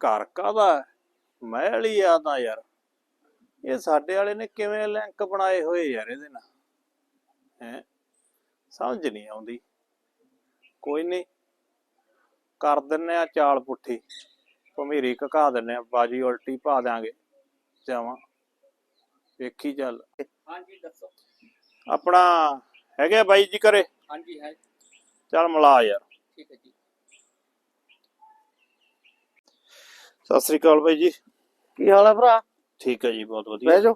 ਘਰ ਕਾਹਦਾ ਮਹਿਲ ਹੀ ਆ ਤਾਂ ਯਾਰ। ਇਹ ਸਾਡੇ ਵਾਲੇ ਨੇ ਕਿਵੇਂ ਲਿੰਕ ਬਣਾਏ ਹੋਏ ਯਾਰ ਇਹਦੇ ਨਾਲ? ਹੈ? ਸਮਝ ਨਹੀਂ ਆਉਂਦੀ। ਕੋਈ ਨਹੀਂ। ਕਰ ਦਿੰਨੇ ਆ ਚਾਲ ਪੁੱਠੀ। ਭਮੀਰੀ ਘਕਾ ਦਿੰਨੇ ਆ। ਬਾਜੀ ਉਲਟੀ ਪਾ ਦਾਂਗੇ ਜਾਵਾਂ। ਵੇਖੀ ਚੱਲ। ਹਾਂਜੀ ਦੱਸੋ। ਆਪਣਾ ਹੈਗੇ ਬਾਈ ਜੀ ਘਰੇ? ਹਾਂਜੀ ਹੈ। ਚੱਲ ਮਿਲਾ ਯਾਰ। ਠੀਕ ਹੈ ਜੀ। ਸਤਿ ਸ੍ਰੀ ਅਕਾਲ ਬਾਈ ਜੀ। ਕੀ ਹਾਲ ਹੈ ਭਰਾ? ਠੀਕ ਹੈ ਜੀ ਬਹੁਤ ਵਧੀਆ। ਬਹਿ ਜਾਓ।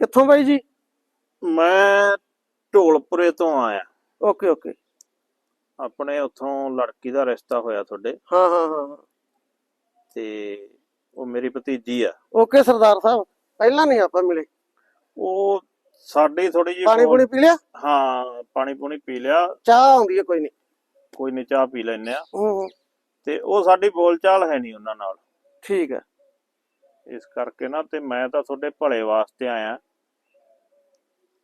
ਕਿੱਥੋਂ ਬਾਈ ਜੀ? ਮੈਂ ਢੋਲਪੁਰੇ ਤੋਂ ਆਇਆ। Okay okay. ਆਪਣੇ ਉੱਥੋਂ ਲੜਕੀ ਦਾ ਰਿਸ਼ਤਾ ਹੋਇਆ ਤੁਹਾਡੇ। ਹਾਂ ਹਾਂ ਹਾਂ। ਤੇ ਉਹ ਮੇਰੀ ਭਤੀਜੀ ਆ। ਓਕੇ ਸਰਦਾਰ ਸਾਹਿਬ। ਪਹਿਲਾਂ ਨਹੀਂ ਆਪਾਂ ਮਿਲੇ। ਉਹ ਸਾਡੀ ਥੋੜੀ ਜਿਹੀ ਪਾਣੀ ਪੂਣੀ ਪੀ ਲਿਆ? ਹਾਂ ਪਾਣੀ ਪੂਣੀ ਪੀ ਲਿਆ। ਚਾਹ ਆਉਂਦੀ ਹੈ ਕੋਈ ਨਹੀਂ। ਕੋਈ ਨਹੀਂ ਚਾਹ ਪੀ ਲੈਨੇ ਆ। ਹੂੰ ਤੇ ਉਹ ਸਾਡੀ ਬੋਲਚਾਲ ਹੈ ਨਹੀਂ ਉਹਨਾਂ ਨਾਲ। ਠੀਕ ਹੈ। ਇਸ ਕਰਕੇ ਨਾ ਤੇ ਮੈਂ ਤਾਂ ਤੁਹਾਡੇ ਭਲੇ ਵਾਸਤੇ ਆਇਆ।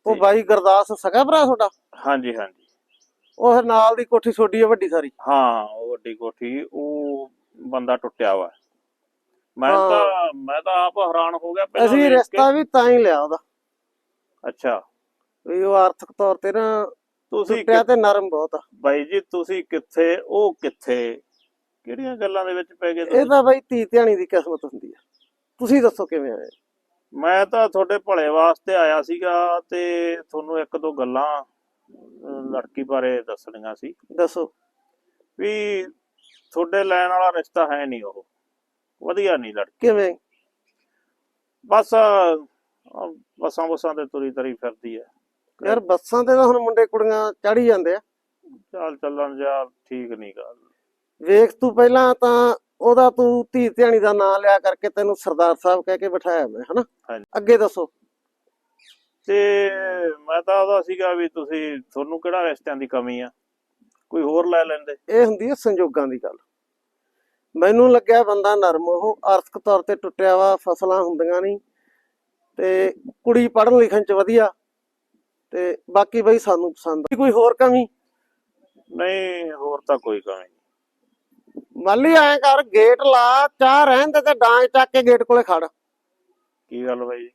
ਉਹ ਬਾਈ ਗੁਰਦਾਸ ਸਗਾ ਭਰਾ ਤੁਹਾਡਾ? ਹਾਂਜੀ ਹਾਂਜੀ। ਉਹ ਨਾਲ ਦੀ ਕੋਠੀ ਛੋਡੀ ਹੈ ਵੱਡੀ ਸਾਰੀ? ਹਾਂ ਉਹ ਵੱਡੀ ਕੋਠੀ ਉਹ ਬੰਦਾ ਟੁੱਟਿਆ ਵਾ। ਮੈਂ। ਤਾਂ ਮੈਂ ਤਾਂ ਆਪ ਹੈਰਾਨ ਹੋ ਗਿਆ ਪਹਿਲਾਂ ਅਸੀਂ। ਰਿਸ਼ਤਾ ਵੀ ਤਾਂ ਹੀ ਲਿਆ ਉਹਦਾ। ਅੱਛਾ। ਵੀ ਉਹ ਆਰਥਿਕ ਤੌਰ ਤੇ ਨਾ ਤੁਸੀਂ ਟੁੱਟਿਆ ਤੇ ਨਰਮ ਬਹੁਤ ਆ। ਬਾਈ ਜੀ ਤੁਸੀਂ ਕਿੱਥੇ ਉਹ ਕਿੱਥੇ? ਕਿਹੜੀਆਂ ਗੱਲਾਂ ਦੇ ਵਿੱਚ ਪੈ ਗਏ ਇਹ? ਤਾਂ ਬਾਈ ਧੀ ਧਿਆਣੀ ਦੀ ਕਿਸਮਤ ਹੁੰਦੀ ਆ। ਤੁਸੀਂ ਦੱਸੋ ਕਿਵੇਂ ਆਏ? ਮੈਂ ਤਾਂ ਤੁਹਾਡੇ ਭਲੇ ਵਾਸਤੇ ਆਇਆ ਸੀਗਾ ਤੇ ਤੁਹਾਨੂੰ ਇੱਕ ਦੋ ਗੱਲਾਂ ਲੜਕੀ ਬਾਰੇ ਦੱਸਣੀਆਂ ਸੀ। ਦੱਸੋ। ਵੀ ਤੁਹਾਡੇ ਲੈਣ ਵਾਲਾ ਰਿਸ਼ਤਾ ਹੈ ਨਹੀਂ ਉਹ। ਵਧੀਆ ਨਹੀਂ ਲੜਕੀ। ਕਿਵੇਂ? ਬਸ ਬੱਸਾਂ ਬੱਸਾਂ ਤੇ ਤੁਰੀ ਤਰੀ ਫਿਰਦੀ ਹੈ। ਯਾਰ ਬੱਸਾਂ ਤੇ ਤਾਂ ਹੁਣ ਮੁੰਡੇ ਕੁੜੀਆਂ ਚੜੀ ਜਾਂਦੇ ਆ। ਚੱਲ ਚੱਲਣ ਜਾ ਠੀਕ ਨਹੀਂ ਗੱਲ। ਵੇਖ ਤੂੰ ਪਹਿਲਾਂ ਤਾਂ ਉਹਦਾ ਤੂੰ ਧੀ ਧਿਆਣੀ ਦਾ ਨਾਂ ਲਿਆ ਕਰਕੇ ਤੈਨੂੰ ਸਰਦਾਰ ਸਾਹਿਬ ਕਹਿ ਕੇ ਬਿਠਾਇਆ ਮੈਂ ਹਨਾ। ਅੱਗੇ ਦੱਸੋ। ਤੇ ਮੈਂ ਤਾਂ ਉਹਦਾ ਸੀਗਾ ਵੀ ਤੁਸੀਂ ਤੁਹਾਨੂੰ ਕਿਹੜਾ ਰਿਸ਼ਤਿਆਂ ਦੀ ਕਮੀ ਆ? ਕੋਈ ਹੋਰ ਲੈ ਲੈਂਦੇ? ਇਹ ਹੁੰਦੀ ਹੈ ਸੰਜੋਗਾਂ ਦੀ ਗੱਲ। ਮੈਨੂੰ ਲੱਗਿਆ ਬੰਦਾ ਨਰਮ ਉਹ ਆਰਥਿਕ ਤੌਰ ਤੇ ਟੁੱਟਿਆ ਵਾ ਫਸਲਾਂ ਹੁੰਦੀਆਂ ਨਹੀਂ ਤੇ ਕੁੜੀ ਪੜ੍ਹਨ ਲਿਖਣ ਚ ਵਧੀਆ। ਤੇ ਬਾਕੀ ਬਈ ਸਾਨੂੰ ਪਸੰਦ ਆ। ਕੋਈ ਹੋਰ ਕਮੀ? ਨਹੀਂ ਹੋਰ ਤਾਂ ਕੋਈ ਕਮੀ ਨਹੀਂ। ਮਾਲੀ ਐਂ ਕਰ ਗੇਟ ਲਾ ਚਾਹ ਰਹਿਣ ਦੇ ਤੇ ਡਾਂਗ ਚੱਕ ਕੇ ਗੇਟ ਕੋਲੇ ਖੜ। ਕੀ ਗੱਲ ਬਾਈ?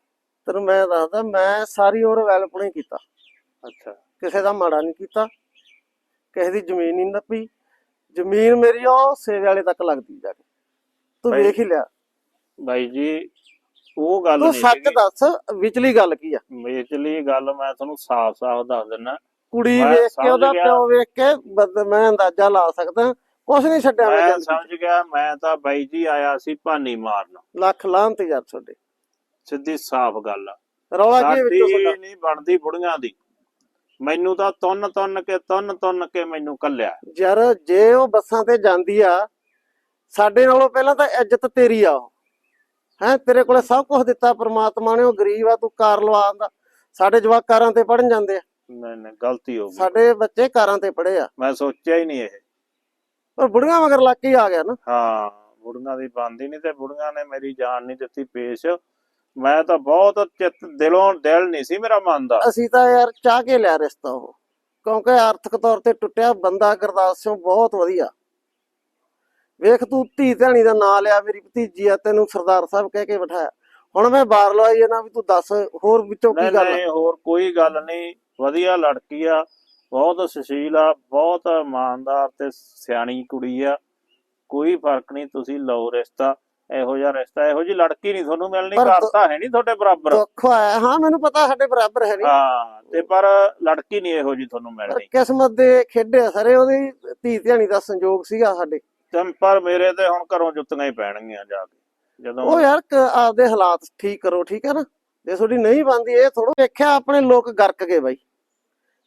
ਤੈਨੂੰ ਮੈਂ ਦੱਸਦਾ ਮੈਂ ਸਾਰੀ ਉਮਰ ਵੈਲਪ ਨਹੀਂ ਕੀਤਾ। ਅੱਛਾ। ਕਿਸੇ ਦਾ ਮਾੜਾ ਨਹੀਂ ਕੀਤਾ ਕਿਸੇ ਦੀ ਜ਼ਮੀਨ ਨਹੀਂ ਨੱਪੀ। ਜ਼ਮੀਨ ਮੇਰੀ ਉਹ ਸੇਵੇ ਵਾਲੇ ਤੱਕ ਲੱਗਦੀ ਜਾ ਕੇ। ਤੂੰ ਵੇਖ ਹੀ ਲਿਆ। ਬਾਈ ਜੀ ਉਹ ਗੱਲ ਤੂੰ ਨਹੀਂ ਸੱਚ। ਦੱਸ ਵਿਚਲੀ ਗੱਲ ਕੀ ਆ? ਵਿਚਲੀ ਗੱਲ ਮੈਂ ਤੁਹਾਨੂੰ ਸਾਫ਼-ਸਾਫ਼ ਦੱਸ ਦਿੰਦਾ ਕੁੜੀ ਮੈਂ ਵੇਖ ਕੇ ਸਮਝ ਉਹਦਾ ਗਿਆ। ਪਿਓ ਵੇਖ ਕੇ ਬਦ- ਮੈਂ ਅੰਦਾਜ਼ਾ ਲਾ ਸਕਦਾ ਕੁਛ ਨਹੀਂ ਛੱਡਿਆ ਮੈਂ ਮੈਂ ਜ਼ਿੰਦਗੀ 'ਚ। ਸਮਝ ਗਿਆ ਮੈਂ ਤਾਂ ਬਾਈ ਜੀ ਆਇਆ ਸੀ ਭਾਨੀ ਮਾਰਨ। ਲੱਖ ਲਾਹਨਤ ਯਾਰ ਤੁਹਾਡੇ। ਸਿੱਧੀ ਸਾਫ਼ ਗੱਲ ਆ। ਰੌਲਾ ਕੀ ਹੈ ਵਿੱਚੋਂ ਸਾਡੀ ਤੁਹਾਡਾ? ਨਹੀਂ ਬਣਦੀ ਬੁੜੀਆਂ ਦੀ। ਮੈਨੂੰ ਤਾਂ ਤੁੰਨ ਤੁੰਨ ਕੇ ਤੁੰਨ ਤੁੰਨ ਕੇ ਮੈਨੂੰ ਕੱਲਿਆ। ਯਾਰ ਜੇ ਉਹ ਬੱਸਾਂ ਤੇ ਜਾਂਦੀ ਆ ਸਾਡੇ ਨਾਲੋਂ ਪਹਿਲਾਂ ਤਾਂ ਇੱਜ਼ਤ ਤੇਰੀ ਆ ਉਹ। ਹੈ ਤੇਰੇ ਕੋਲੇ ਸਭ ਕੁਝ ਦਿੱਤਾ ਪ੍ਰਮਾਤਮਾ ਨੇ ਉਹ ਗਰੀਬ ਆ ਤੂੰ ਕਾਰ ਲਵਾ ਆਂਦਾ ਸਾਡੇ ਜਵਾਕ ਕਾਰਾਂ ਤੇ ਪੜਨ ਜਾਂਦੇ ਆ। ਨਹੀਂ ਨਹੀਂ ਗਲਤੀ ਹੋ ਗਈ। ਸਾਡੇ ਬੱਚੇ ਕਾਰਾਂ ਤੇ ਪੜੇ ਆ। ਮੈਂ ਸੋਚਿਆ ਹੀ ਨਹੀਂ ਇਹ। ਪਰ ਬੁੜੀਆਂ ਮਗਰ ਲੱਗ ਕੇ ਆ ਗਿਆ ਨਾ। ਹਾਂ ਬੁੜੀਆਂ ਦੀ ਬੰਦੀ ਨਹੀਂ ਤੇ ਬੁੜੀਆਂ ਨੇ ਮੇਰੀ ਜਾਨ ਨਹੀਂ ਦਿੱਤੀ ਪੇਸ਼। ਮੈਂ ਤਾਂ ਬਹੁਤ ਚਿੱਤ ਦਿਲੋਂ ਦਿਲ ਨਹੀਂ ਸੀ ਮੇਰਾ ਮੰਨਦਾ। ਅਸੀਂ ਤਾਂ ਯਾਰ ਚਾਹ ਕੇ ਲਿਆ ਰਿਸ਼ਤਾ ਉਹ। ਕਿਉਂਕਿ ਆਰਥਿਕ ਤੌਰ ਤੇ ਟੁੱਟਿਆ ਬੰਦਾ ਗੁਰਦਾਸ ਸਿੰਘ ਬਹੁਤ ਵਧੀਆ। ਵੇਖ ਤੂੰ ਧੀ ਧਿਆਣੀ ਦਾ ਨਾਂ ਲਿਆ ਮੇਰੀ ਭਤੀਜੀ ਆ ਤੈਨੂੰ ਸਰਦਾਰ ਸਾਹਿਬ ਕਹਿ ਕੇ ਬਿਠਾਇਆ। ਹੁਣ ਮੈਂ ਬਾਹਰ ਲਵਾਈ ਆ ਨਾ ਵੀ ਤੂੰ ਦੱਸ ਹੋਰ ਵਿੱਚੋਂ ਕੀ ਗੱਲ? ਨਹੀਂ ਹੋਰ ਕੋਈ ਗੱਲ ਨਹੀਂ। ਵਧੀਆ ਲੜਕੀ ਆ ਬਹੁਤ ਸੁਸ਼ੀਲ ਆ ਬਹੁਤ ਇਮਾਨਦਾਰ ਤੇ ਸਿਆਣੀ ਕੁੜੀ ਆ। ਕੋਈ ਫ਼ਰਕ ਨਹੀਂ ਤੁਸੀਂ ਲਓ ਰਿਸ਼ਤਾ। ਇਹੋ ਜਿਹਾ ਰਿਸ਼ਤਾ ਇਹੋ ਜੀ ਲੜਕੀ ਨਹੀਂ ਤੁਹਾਨੂੰ ਮਿਲਣੀ ਪਰ ਘਰ ਤਾਂ ਹੈ ਨਹੀਂ ਤੁਹਾਡੇ ਬਰਾਬਰ। ਦੁੱਖ ਆਇਆ ਹਾਂ ਮੈਨੂੰ ਪਤਾ ਸਾਡੇ ਬਰਾਬਰ ਹੈ ਨਹੀਂ। ਹਾਂ ਤੇ ਪਰ ਲੜਕੀ ਨਹੀਂ ਇਹੋ ਜੀ ਤੁਹਾਨੂੰ ਮਿਲਣੀ। ਕਿਸਮਤ ਦੇ ਖੇਡੇ ਆ ਸਾਰੇ ਉਹਦੀ ਧੀ ਧਿਆਣੀ ਦਾ ਸੰਜੋਗ ਸੀਗਾ ਸਾਡੇ। ਤੇ ਪਰ ਮੇਰੇ ਤੇ ਹੁਣ ਘਰੋਂ ਜੁੱਤੀਆਂ ਹੀ ਪੈਣਗੀਆਂ ਜਾ ਕੇ। ਜਦੋਂ ਉਹ ਯਾਰ ਕ- ਆਪਦੇ ਹਾਲਾਤ ਠੀਕ ਕਰੋ ਠੀਕ ਹੈ ਨਾ? ਜੇ ਤੁਹਾਡੀ ਨਹੀਂ ਬੰਦੀ ਇਹ ਥੋੜੋ ਵੇਖਿਆ ਆਪਣੇ ਲੋਕ ਗਰਕ ਗਏ ਬਾਈ।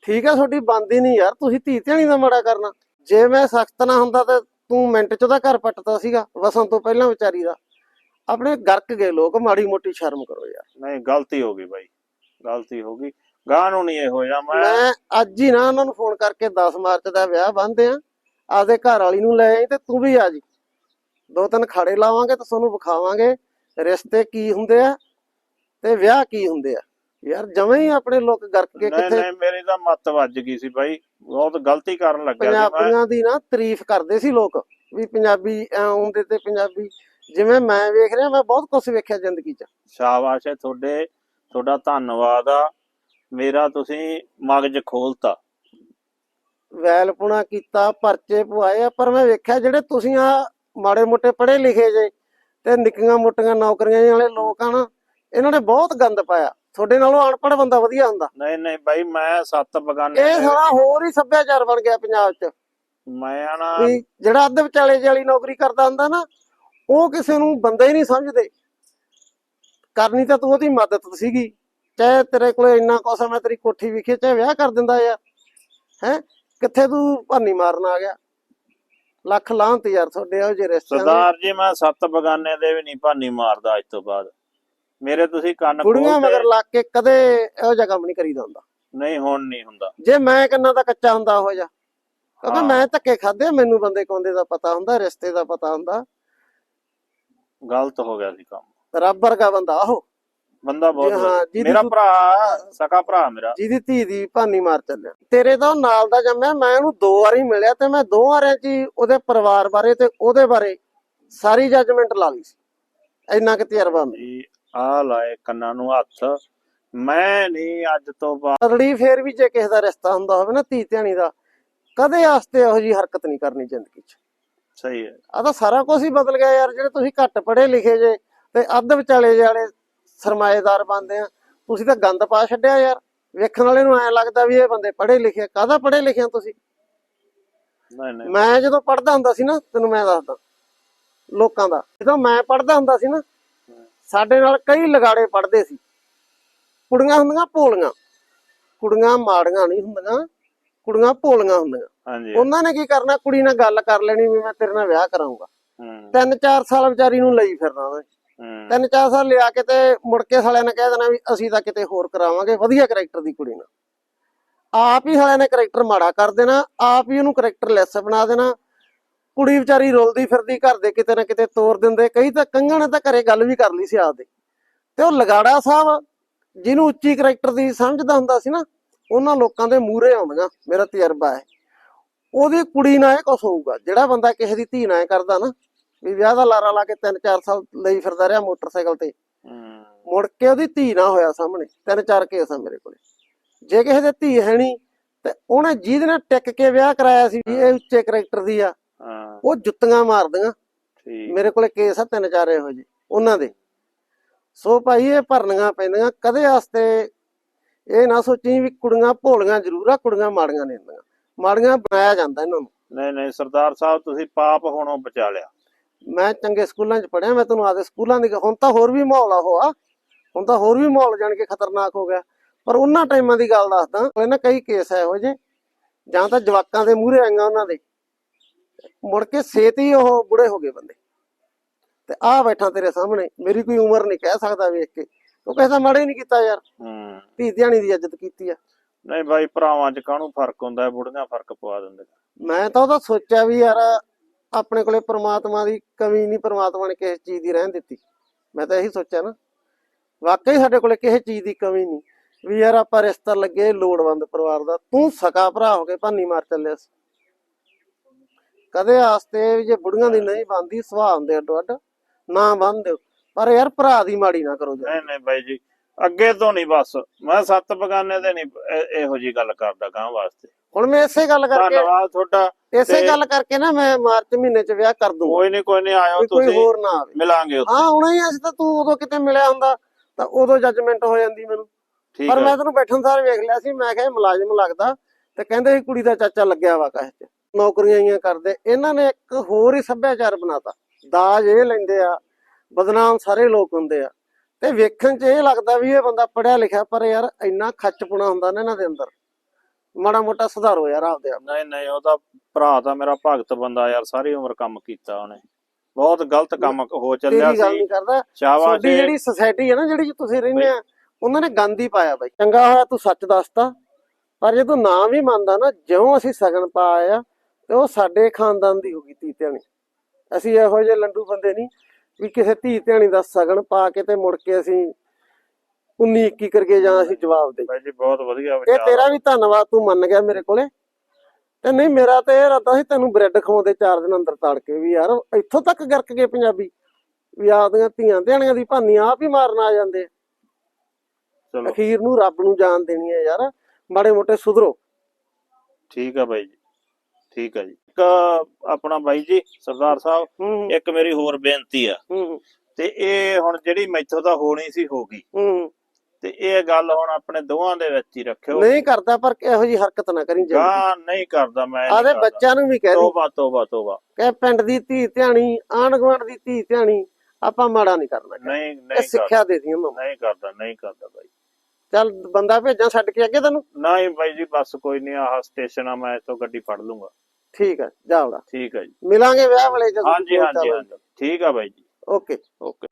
ਠੀਕ ਹੈ ਤੁਹਾਡੀ ਬੰਦੀ ਨਹੀਂ ਯਾਰ ਤੁਸੀਂ ਧੀ ਧਿਆਣੀ ਦਾ ਮਾੜਾ ਕਰਨਾ। ਜੇ ਮੈਂ ਸਖਤ ਨਾ ਹੁੰਦਾ ਤਾਂ ਤੂੰ ਮਿੰਟ ਚ ਉਹਦਾ ਘਰ ਪੱਟਦਾ ਸੀਗਾ ਵਸਣ ਤੋਂ ਪਹਿਲਾਂ ਵਿਚਾਰੀ ਦਾ। ਆਪਣੇ ਗਰਕ ਗਏ ਲੋਕ ਮਾੜੀ ਮੋਟੀ ਸ਼ਰਮ ਕਰੋ ਯਾਰ। ਨਹੀਂ ਗਲਤੀ ਹੋ ਗਈ ਬਾਈ। ਗਲਤੀ ਹੋ ਗਈ। ਗਾਂ ਨੂੰ ਨਹੀਂ ਇਹ ਹੋਇਆ ਮੈਂ ਮੈਂ ਅੱਜ ਹੀ ਨਾ ਉਹਨਾਂ ਨੂੰ ਫੋਨ ਕਰਕੇ 10 ਮਾਰਚ ਦਾ ਵਿਆਹ ਬੰਨਦੇ ਆ ਆਪਦੇ ਘਰ ਵਾਲੀ ਨੂੰ ਲੈ ਆਈ ਤੇ ਤੂੰ ਵੀ ਆ ਜੀ। ਦੋ ਤਿੰਨ ਖਾੜੇ ਲਾਵਾਂਗੇ ਤੇ ਤੁਹਾਨੂੰ ਵਿਖਾਵਾਂਗੇ ਰਿਸ਼ਤੇ ਕੀ ਹੁੰਦੇ ਆ ਤੇ ਵਿਆਹ ਕੀ ਹੁੰਦੇ ਆ। ਯਾਰ ਜਵੇਂ ਹੀ ਆਪਣੇ ਲੋਕ ਗਰਕ ਕੇ ਕਿੱਥੇ ਨਹੀਂ ਮੇਰੀ ਤਾਂ ਮੱਤ ਵੱਜ ਗਈ ਸੀ ਬਾਈ। ਬਹੁਤ ਗਲਤੀ ਕਰਨ ਲੱਗਿਆ ਸੀ ਮੈਂ। ਪੰਜਾਬੀਆਂ ਦੀ ਨਾ ਤਾਰੀਫ ਕਰਦੇ ਸੀ ਲੋਕ ਵੀ ਪੰਜਾਬੀ ਹੁੰਦੇ ਤੇ ਪੰਜਾਬੀ ਜਿਵੇਂ ਮੈਂ ਵੇਖ ਰਿਹਾ ਮੈਂ ਬਹੁਤ ਕੁਝ ਵੇਖਿਆ ਜ਼ਿੰਦਗੀ 'ਚ। ਸ਼ਾਬਾਸ਼ ਹੈ ਤੁਹਾਡੇ। ਤੁਹਾਡਾ ਧੰਨਵਾਦ ਆ। ਮੇਰਾ ਤੁਸੀਂ ਮਗਜ ਖੋਲਤਾ। ਵੈਲਪੁਣਾ ਕੀਤਾ ਪਰਚੇ ਪਵਾਏ ਆ ਪਰ ਮੈਂ ਵੇਖਿਆ ਜਿਹੜੇ ਤੁਸੀਂ ਆ ਮਾੜੇ ਮੋਟੇ ਪੜ੍ਹੇ ਲਿਖੇ ਜੇ ਤੇ ਨਿੱਕੀਆਂ ਮੋਟੀਆਂ ਨੌਕਰੀਆਂ ਵਾਲੇ ਲੋਕ ਆ ਨਾ ਇਹਨਾਂ ਨੇ ਬਹੁਤ ਗੰਦ ਪਾਇਆ। ਤੁਹਾਡੇ ਨਾਲੋਂ ਅਨਪੜ੍ਹ ਬੰਦਾ ਵਧੀਆ ਹੁੰਦਾ। ਨਹੀਂ ਨਹੀਂ ਬਾਈ ਮੈਂ ਸੱਤ ਬਗਾਨੇ ਇਹ ਸਾਲਾ ਹੋਰ ਹੀ ਸੱਭਿਆਚਾਰ ਬਣ ਗਿਆ ਪੰਜਾਬ 'ਚ। ਮੈਂ ਆ ਨਾ ਵੀ ਜਿਹੜਾ ਅੱਧ ਵਿਚਾਲੇ ਵਾਲੀ ਨੌਕਰੀ ਕਰਦਾ ਹੁੰਦਾ ਨਾ ਉਹ ਕਿਸੇ ਨੂੰ ਬੰਦਾ ਹੀ ਨਹੀਂ ਸਮਝਦੇ। ਕਰਨੀ ਤਾਂ ਤੂੰ ਉਹਦੀ ਮਦਦ ਸੀਗੀ। ਚਾਹੇ ਤੇਰੇ ਕੋਲੇ ਇੰਨਾ ਆ ਮੈਂ ਤੇਰੀ ਕੋਠੀ ਵਿਖੇ ਚਾਹੇ ਵਿਆਹ ਕਰ ਦਿੰਦਾ ਯਾਰ ਹੈ? ਕਿੱਥੇ ਤੂੰ ਭਾਨੀ ਮਾਰਨ ਆ ਗਿਆ? ਲੱਖ ਲਾਂਤ ਯਾਰ ਤੁਹਾਡੇ ਇਹੋ ਜਿਹੇ ਰਿਸ਼ਤਿਆਂ ਦੇ। ਸਰਦਾਰ ਜੀ ਮੈਂ ਸੱਤ ਬਗਾਨੇ ਦੇ ਵੀ ਨਹੀਂ ਭਾਨੀ ਮਾਰਦਾ ਅੱਜ ਤੋਂ ਬਾਅਦ। ਮੇਰੇ ਤੁਸੀਂ ਕੰਨ ਕੁੜੀਆਂ ਖੋਲਦੇ ਮਗਰ ਲੱਗ ਕੇ ਕਦੇ ਇਹੋ ਜਿਹਾ ਕੰਮ ਨਹੀਂ ਕਰੀਦਾ ਹੁੰਦਾ। ਨਹੀਂ ਹੁਣ ਨਹੀਂ ਹੁੰਦਾ। ਜੇ ਮੈਂ ਕੰਨਾਂ ਦਾ ਕੱਚਾ ਹੁੰਦਾ ਹੋ ਜਾ ਕਿਉਂਕਿ ਹਾਂ। ਮੈਂ ਧੱਕੇ ਖਾਦੇ ਮੈਨੂੰ ਬੰਦੇ ਕੋਂਦੇ ਦਾ ਪਤਾ ਹੁੰਦਾ ਰਿਸ਼ਤੇ ਦਾ ਪਤਾ ਹੁੰਦਾ। ਗਲਤ ਹੋ ਗਿਆ ਸੀ ਕੰਮ। ਰੱਬ ਵਰਗਾ ਬੰਦਾ ਉਹ। ਬੰਦਾ ਬਹੁਤ ਹਾਂ, ਮੇਰਾ ਭਰਾ ਸਕਾ ਭਰਾ ਮੇਰਾ। ਜਿਹਦੀ ਧੀ ਦੀ ਭਾਨੀ ਮਾਰ ਚੱਲਿਆ। ਤੇਰੇ ਤਾਂ ਨਾਲ ਦਾ ਜੰਮਿਆ ਮੈਂ ਉਹਨੂੰ ਦੋ ਵਾਰੀ ਮਿਲਿਆ ਤੇ ਮੈਂ ਦੋ ਵਾਰਿਆਂ 'ਚ ਉਹਦੇ ਪਰਿਵਾਰ ਬਾਰੇ ਤੇ ਉਹਦੇ ਬਾਰੇ ਸਾਰੀ ਜੱਜਮੈਂਟ ਲਾ ਲਈ ਸੀ। ਇੰਨਾ ਕਿ ਤਜਰਬਾ ਜੀ ਆ ਲਾਏ ਕੰਨਾਂ ਨੂੰ ਹੱਥ। ਮੈਂ ਨਹੀਂ ਅੱਜ ਤੋਂ ਬਾਅਦ ਅਗਲੀ ਫੇਰ ਵੀ ਜੇ ਕਿਸੇ ਦਾ ਰਿਸ਼ਤਾ ਹੁੰਦਾ ਹੋਵੇ ਨਾ ਧੀ ਧਿਆਣੀ ਦਾ ਕਦੇ ਵਾਸਤੇ ਇਹੋ ਜੀ ਹਰਕਤ ਨਹੀਂ ਕਰਨੀ ਜ਼ਿੰਦਗੀ 'ਚ। ਸਹੀ ਹੈ। ਆ ਤਾਂ ਸਾਰਾ ਕੁਝ ਹੀ ਬਦਲ ਗਿਆ ਯਾਰ ਜਿਹੜੇ ਤੁਸੀਂ ਘੱਟ ਪੜ੍ਹੇ ਲਿਖੇ ਜੇ ਤੇ ਅੱਧ ਵਿਚਾਲੇ ਵਾਲੇ ਸਰਮਾਏਦਾਰ ਬੰਦੇ ਆ। ਤੁਸੀਂ ਤਾਂ ਗੰਦ ਪਾ ਛੱਡਿਆ ਯਾਰ। ਵੇਖਣ ਵਾਲੇ ਨੂੰ ਐਂ ਲੱਗਦਾ ਵੀ ਇਹ ਬੰਦੇ ਪੜ੍ਹੇ ਲਿਖੇ ਆ। ਕਾਹਦਾ ਪੜ੍ਹੇ ਲਿਖੇ ਆ ਤੁਸੀਂ? ਨਹੀਂ ਨਹੀਂ। ਮੈਂ ਜਦੋਂ ਪੜਦਾ ਹੁੰਦਾ ਸੀ ਨਾ ਤੈਨੂੰ ਮੈਂ ਦੱਸਦਾ। ਲੋਕਾਂ ਦਾ। ਜਦੋਂ ਮੈਂ ਪੜਦਾ ਹੁੰਦਾ ਸੀ ਨਾ ਸਾਡੇ ਨਾਲ ਕਈ ਲਗਾੜੇ ਪੜਦੇ ਸੀ। ਕੁੜੀਆਂ ਹੁੰਦੀਆਂ ਭੋਲੀਆਂ। ਕੁੜੀਆਂ ਮਾੜੀਆਂ ਨਹੀਂ ਹੁੰਦੀਆਂ। ਕੁੜੀਆਂ ਭੋਲੀਆਂ ਹੁੰਦੀਆਂ। ਹਾਂਜੀ। ਉਹਨਾਂ ਨੇ ਕੀ ਕਰਨਾ? ਕੁੜੀ ਨਾਲ ਗੱਲ ਕਰ ਲੈਣੀ ਵੀ ਮੈਂ ਤੇਰੇ ਨਾਲ ਵਿਆਹ ਕਰਾਉਂਗਾ ਤਿੰਨ ਚਾਰ ਸਾਲ ਵਿਚਾਰੀ ਨੂੰ ਲਈ ਫਿਰਨਾ ਉਹਨੇ ਤਿੰਨ ਚਾਰ ਸਾਲ ਲਿਆ ਕੇ ਤੇ ਮੁੜ ਕੇ ਸਾਲਿਆਂ ਨੇ ਕਹਿ ਦੇਣਾ ਵੀ ਅਸੀਂ ਤਾਂ ਕਿਤੇ ਹੋਰ ਕਰਾਵਾਂਗੇ, ਵਧੀਆ ਕਰੈਕਟਰ ਦੀ ਕੁੜੀ ਨਾਲ। ਆਪ ਹੀ ਸਾਲਿਆਂ ਨੇ ਕਰੈਕਟਰ ਮਾੜਾ ਕਰ ਦੇਣਾ, ਆਪ ਹੀ ਉਹਨੂੰ ਕਰੈਕਟਰ ਲੈਸ ਬਣਾ ਦੇਣਾ। ਕੁੜੀ ਵਿਚਾਰੀ ਰੋਲਦੀ ਫਿਰਦੀ, ਘਰ ਦੇ ਕਿਤੇ ਨਾ ਕਿਤੇ ਤੋਰ ਦਿੰਦੇ, ਕਈ ਤਾਂ ਕੰਗਾਂ ਨੇ ਤਾਂ ਘਰੇ ਗੱਲ ਵੀ ਕਰ ਲਈ ਸੀ ਆਪਦੇ। ਤੇ ਉਹ ਲਗਾੜਾ ਸਾਹਿਬ, ਜਿਹਨੂੰ ਉੱਚੀ ਕਰੈਕਟਰ ਦੀ ਸਮਝਦਾ ਹੁੰਦਾ ਸੀ ਨਾ, ਉਹਨਾਂ ਲੋਕਾਂ ਦੇ ਮੂਹਰੇ ਆਉਂਦੀਆਂ, ਮੇਰਾ ਤਜਰਬਾ ਹੈ। ਉਹਦੀ ਕੁੜੀ ਨਾਲ ਇਹ ਕੁਛ ਹੋਊਗਾ, ਜਿਹੜਾ ਬੰਦਾ ਕਿਸੇ ਦੀ ਧੀ ਨਾਲ ਕਰਦਾ ਨਾ ਵੀ ਵਿਆਹ ਦਾ ਲਾਰਾ ਲਾ ਕੇ 3-4 ਸਾਲ ਲਈ ਫਿਰਦਾ ਰਿਹਾ ਮੋਟਰਸਾਈਕਲ ਤੇ। ਮੁੜ ਕੇ ਉਹਦੀ ਧੀ ਨਾ ਹੋਇਆ ਸਾਹਮਣੇ ਤਿੰਨ ਚਾਰ ਕੇਸ ਆ ਮੇਰੇ ਕੋਲੇ। ਜੇ ਕਿਸੇ ਦੇ ਧੀ ਹੈ ਨਹੀਂ ਤੇ ਉਹਨੇ ਜਿਹਦੇ ਨਾਲ ਟਿਕ ਕੇ ਵਿਆਹ ਕਰਾਇਆ ਸੀ ਇਹ ਉੱਚੇ ਕਰੈਕਟਰ ਦੀ ਆ ਉਹ ਜੁੱਤੀਆਂ ਮਾਰਦੀਆਂ। ਠੀਕ। ਮੇਰੇ ਕੋਲੇ ਕੇਸ ਆ ਤਿੰਨ ਚਾਰ ਇਹੋ ਜਿਹੇ ਉਹਨਾਂ ਦੇ। ਸੋ ਭਾਈ ਇਹ ਭਰਨੀਆਂ ਪੈਂਦੀਆਂ ਕਦੇ ਵਾਸਤੇ ਇਹ ਨਾ ਸੋਚੀ ਵੀ ਕੁੜੀਆਂ ਭੋਲੀਆਂ ਜ਼ਰੂਰ ਆ ਕੁੜੀਆਂ ਮਾੜੀਆਂ ਨਹੀਂ ਹੁੰਦੀਆਂ। ਮਾੜੀਆਂ ਬਣਾਇਆ ਜਾਂਦਾ ਇਹਨਾਂ ਨੂੰ। ਨਹੀਂ ਨਹੀਂ ਸਰਦਾਰ ਸਾਹਿਬ ਤੁਸੀਂ ਪਾਪ ਹੋਣੋਂ ਬਚਾ ਲਿਆ। ਮੈਂ ਚੰਗੇ ਸਕੂਲਾਂ 'ਚ ਪੜਿਆ ਮੈਂ ਤੁਹਾਨੂੰ ਆਦੇ ਸਕੂਲਾਂ ਦੀ ਹੁਣ ਤਾਂ ਹੋਰ ਵੀ ਮਾਹੌਲ ਆ ਹੋਆ ਹੁਣ ਤਾਂ ਹੋਰ ਵੀ ਮਾਹੌਲ ਜਾਣ ਕੇ ਖਤਰਨਾਕ ਹੋ ਗਿਆ। ਪਰ ਉਹਨਾਂ ਟਾਈਮਾਂ ਦੀ ਗੱਲ ਦੱਸਦਾ ਇਹਨਾਂ ਕਈ ਕੇਸ ਇਹੋ ਜਿਹੇ ਜਾਂ ਤਾਂ ਜਵਾਕਾਂ ਦੇ ਮੂਹਰੇ ਆਈਆਂ ਉਹਨਾਂ ਦੇ। ਮੁੜ ਕੇ ਛੇਤੀ ਉਹ ਬੁੜੇ ਹੋ ਗਏ ਬੰਦੇ। ਤੇ ਆ ਬੈਠਾ ਤੇਰੇ ਸਾਹਮਣੇ ਮੇਰੀ ਕੋਈ ਉਮਰ ਨਹੀਂ ਕਹਿ ਸਕਦਾ ਵੇਖ ਕੇ। ਉਹ ਕਿਸੇ ਦਾ ਮਾੜਾ ਹੀ ਨਹੀਂ ਕੀਤਾ ਯਾਰ। ਹੂੰ। ਧੀ ਧਿਆਣੀ ਦੀ ਇੱਜ਼ਤ ਕੀਤੀ ਆ। ਨਹੀਂ ਬਾਈ ਭਰਾਵਾਂ ਚ ਕਾਹਨੂੰ ਫ਼ਰਕ ਹੁੰਦਾ ਹੈ ਬੁੜੀਆਂ ਫ਼ਰਕ ਪਵਾ ਦਿੰਦੇ। ਮੈਂ ਤਾਂ ਉਹਦਾ ਸੋਚਿਆ ਵੀ ਯਾਰ ਆਪਣੇ ਕੋਲੇ ਪ੍ਰਮਾਤਮਾ ਦੀ ਕਮੀ ਨਹੀਂ, ਪ੍ਰਮਾਤਮਾ ਨੇ ਕਿਸੇ ਚੀਜ਼ ਦੀ ਰਹਿਣ ਦਿੱਤੀ। ਮੈਂ ਤਾਂ ਇਹੀ ਸੋਚਿਆ ਨਾ। ਵਾਕਈ ਸਾਡੇ ਕੋਲੇ ਕਿਸੇ ਚੀਜ਼ ਦੀ ਕਮੀ ਨਹੀਂ। ਵੀ ਯਾਰ ਆਪਾਂ ਰਿਸ਼ਤਾ ਲੱਗੇ ਲੋੜਵੰਦ ਪਰਿਵਾਰ ਦਾ। ਤੂੰ ਸਕਾ ਭਰਾ ਹੋ ਕੇ ਭਾਨੀ ਮਾਰ ਚੱਲਿਆ ਸੀ। ਕਦੇ ਆਸਤੇ ਵੀ ਜੇ ਬੁੜੀਆਂ ਦੀ ਨਹੀਂ ਬੰਦੀ ਸੁਭਾਅ ਹੁੰਦੇ ਅੱਡੋ ਅੱਡ। ਨਾ ਬੰਦ ਪਰ ਯਾਰ ਭਰਾ ਦੀ ਮਾੜੀ ਨਾ ਕਰੋ ਜੀ ਨਹੀਂ ਨਹੀਂ ਬਾਈ ਜੀ, ਅੱਗੇ ਤੋਂ ਨਹੀਂ ਬਸ। ਮੈਂ ਸੱਤ ਬਗਾਨੇ ਦੇ ਨਹੀਂ, ਇਹੋ ਜੀ ਗੱਲ ਕਰਦਾ ਕਾਂ ਵਾਸਤੇ। ਹੁਣ ਮੈਂ ਇਸੇ ਗੱਲ ਕਰਕੇ ਧੰਨਵਾਦ ਤੁਹਾਡਾ। ਇਸੇ ਗੱਲ ਕਰਕੇ ਨਾ ਮੈਂ ਮਾਰਚ ਮਹੀਨੇ ਚ ਵਿਆਹ ਕਰ ਦੂੰਗਾ। ਕੋਈ ਨਹੀਂ ਕੋਈ ਨਹੀਂ ਆਇਓ ਕੋਈ ਤੁਸੀਂ। ਹੋਰ ਨਾ ਆਵੇ। ਮਿਲਾਂਗੇ ਉੱਥੇ। ਹਾਂ ਹੁਣੇ ਹੀ ਅਸੀਂ ਤਾਂ ਤੂੰ ਉਦੋਂ ਕਿਤੇ ਮਿਲਿਆ ਹੁੰਦਾ ਤਾਂ ਉਦੋਂ ਜੱਜਮੈਂਟ ਹੋ ਜਾਂਦੀ ਮੈਨੂੰ। ਠੀਕ ਪਰ ਹੈ। ਮੈਂ ਤੈਨੂੰ ਬੈਠਣ ਸਾਰ ਵੇਖ ਲਿਆ ਸੀ ਮੈਂ ਕਿਹਾ ਇਹ ਮੁਲਾਜ਼ਮ ਲੱਗਦਾ ਤੇ ਕਹਿੰਦੇ ਸੀ ਕੁੜੀ ਦਾ ਚਾਚਾ ਲੱਗਿਆ ਵਾ ਕਾਹ ਚ। ਨੌਕਰੀਆਂ ਹੀ ਕਰਦੇ। ਇਹਨਾਂ ਨੇ ਇੱਕ ਹੋਰ ਹੀ ਸੱਭਿਆਚਾਰ ਬਣਾਤਾ। ਦਾਜ ਇਹ ਲੈਂਦੇ ਆ ਬਦਨਾਮ ਸਾਰੇ ਲੋਕ ਹੁੰਦੇ ਆ। ਤੇ ਵੇਖਣ 'ਚ ਇਹ ਲੱਗਦਾ ਵੀ ਇਹ ਬੰਦਾ ਪੜਿਆ ਲਿਖਿਆ ਪਰ ਯਾਰ ਇੰਨਾ ਖੱਚਪੁਣਾ ਹੁੰਦਾ ਨਾ ਇਹਨਾਂ ਦੇ ਅੰਦਰ। ਮਾੜਾ ਮੋਟਾ ਸੁਧਾਰੋ ਯਾਰ ਆਪਦੇ ਆਪ ਨਹੀਂ ਨਹੀਂ ਉਹਦਾ ਭਰਾ ਤਾਂ ਮੇਰਾ ਭਗਤ ਬੰਦਾ ਯਾਰ ਸਾਰੀ ਉਮਰ ਕੰਮ ਕੀਤਾ ਉਹਨੇ। ਬਹੁਤ ਗਲਤ ਕੰਮ ਹੋ ਚੱਲਿਆ ਤੇਰੀ ਗੱਲ ਸੀ। ਨਹੀਂ ਕਰਦਾ। ਸ਼ਾਬਾਸ਼ ਤੁਹਾਡੀ। ਜਿਹੜੀ ਸੋਸਾਇਟੀ ਹੈ ਨਾ ਜਿਹੜੀ 'ਚ ਤੁਸੀਂ ਰਹਿੰਦੇ ਆ ਉਹਨਾਂ ਨੇ ਗੰਦ ਹੀ ਪਾਇਆ ਬਾਈ। ਚੰਗਾ ਹੋਇਆ ਤੂੰ ਸੱਚ ਦੱਸਤਾ। ਪਰ ਜੇ ਤੂੰ ਨਾ ਵੀ ਮੰਨਦਾ ਨਾ ਜਿਉਂ ਅਸੀਂ ਸਗਨ ਪਾਇਆ ਤੇ ਉਹ ਸਾਡੇ ਖਾਨਦਾਨ ਦੀ ਹੋ ਗਈ ਧੀ ਧਿਆਣੀ। ਅਸੀਂ ਇਹੋ ਜਿਹੇ ਲੰਡੂ ਬੰਦੇ ਨਹੀਂ ਵੀ ਕਿਸੇ ਧੀ ਧਿਆਣੀ ਦਾ ਸਗਨ ਪਾ ਕੇ ਤੇ ਮੁੜ ਕੇ ਅਸੀਂ 19 21 ਕਰਕੇ ਜਾਂ ਅਸੀਂ ਜਵਾਬ ਦੇ। ਬਾਈ ਜੀ ਬਹੁਤ ਵਧੀਆ ਇਹ ਵਿਚਾਰ ਤੇਰਾ ਵੀ ਧੰਨਵਾਦ ਤੂੰ ਮੰਨ ਗਿਆ ਮੇਰੇ ਕੋਲੇ। ਤੇ ਨਹੀਂ ਮੇਰਾ ਤੇ ਇਹ ਇਰਾਦਾ ਸੀ ਤੈਨੂੰ ਬ੍ਰੈਡ ਖਵਾਉਂਦੇ ਚਾਰ ਦਿਨ ਅੰਦਰ ਤੜ ਕੇ ਵੀ ਯਾਰ ਇੱਥੋਂ ਤੱਕ ਗਰਕ ਗਏ ਪੰਜਾਬੀ। ਵੀ ਆਪਦੀਆਂ ਧੀਆਂ ਧਿਆਣੀਆਂ ਦੀ ਭਾਨੀ ਆਪ ਹੀ ਮਾਰਨ ਆ ਜਾਂਦੇ ਆ। ਚਲੋ। ਅਖੀਰ ਨੂੰ ਰੱਬ ਨੂੰ ਜਾਨ ਦੇਣੀ ਹੈ ਯਾਰ। ਮਾੜੇ ਮੋਟੇ ਸੁਧਰੋ। ਠੀਕ ਆ ਬਾਈ ਜੀ। ਠੀਕ ਆ ਜੀ। ਇੱਕ ਆਪਣਾ ਬਾਈ ਜੀ ਸਰਦਾਰ ਸਾਹਿਬ ਹੂੰ ਇੱਕ ਮੇਰੀ ਹੋਰ ਬੇਨਤੀ ਆ। ਹੂੰ ਤੇ ਇਹ ਹੁਣ ਜਿਹੜੀ ਮੈਥੋਂ ਤਾਂ ਹੋਣੀ ਸੀ ਹੋ ਗਈ। ਹੂੰ। ਤੇ ਇਹ ਗੱਲ ਹੁਣ ਆਪਣੇ ਦੋਵਾਂ ਦੇ ਵਿੱਚ ਹੀ ਰੱਖਿਓ। ਨਹੀਂ ਕਰਦਾ ਪਰ ਇਹੋ ਜੀ ਹਰਕਤ ਨਾ ਕਰੀ ਜਾਂਦੀ ਗਾਂ ਨਹੀਂ ਕਰਦਾ ਮੈਂ ਆਦੇ। ਬੱਚਿਆਂ ਨੂੰ ਵੀ ਕਹਿ ਦੀ। ਤੋਬਾ ਤੋਬਾ ਤੋਬਾ। ਕਿ ਪਿੰਡ ਦੀ ਧੀ ਧਿਆਣੀ ਆਂਢ ਗੁਆਂਢ ਦੀ ਧੀ ਧਿਆਣੀ ਆਪਾਂ ਮਾੜਾ ਨਹੀਂ ਕਰਨਾ। ਨਹੀਂ ਨਹੀਂ ਸਿੱਖਿਆ ਦੇ ਦੀ ਨੂੰ ਨਹੀਂ ਕਰਦਾ ਨਹੀਂ ਕਰਦਾ ਬਾਈ। ਚੱਲ ਬੰਦਾ ਭੇਜਾਂ ਛੱਡ ਕੇ ਅੱਗੇ ਤੈਨੂੰ? ਨਹੀਂ ਬਾਈ ਜੀ ਬਸ ਕੋਈ ਨਹੀਂ ਆਹ ਸਟੇਸ਼ਨ ਆ ਮੈਂ ਇੱਥੋਂ ਗੱਡੀ ਫੜ ਲੂੰਗਾ। ਠੀਕ ਹੈ ਜਾਵੜਾ ਠੀਕ ਆ ਜੀ। ਮਿਲਾਂਗੇ ਵਿਆਹ ਵਾਲੇ ਜਦੋਂ ਹਾਂਜੀ ਹਾਂਜੀ ਹਾਂਜੀ। ਠੀਕ ਆ ਬਾਈ ਜੀ। ਓਕੇ। ਓਕੇ।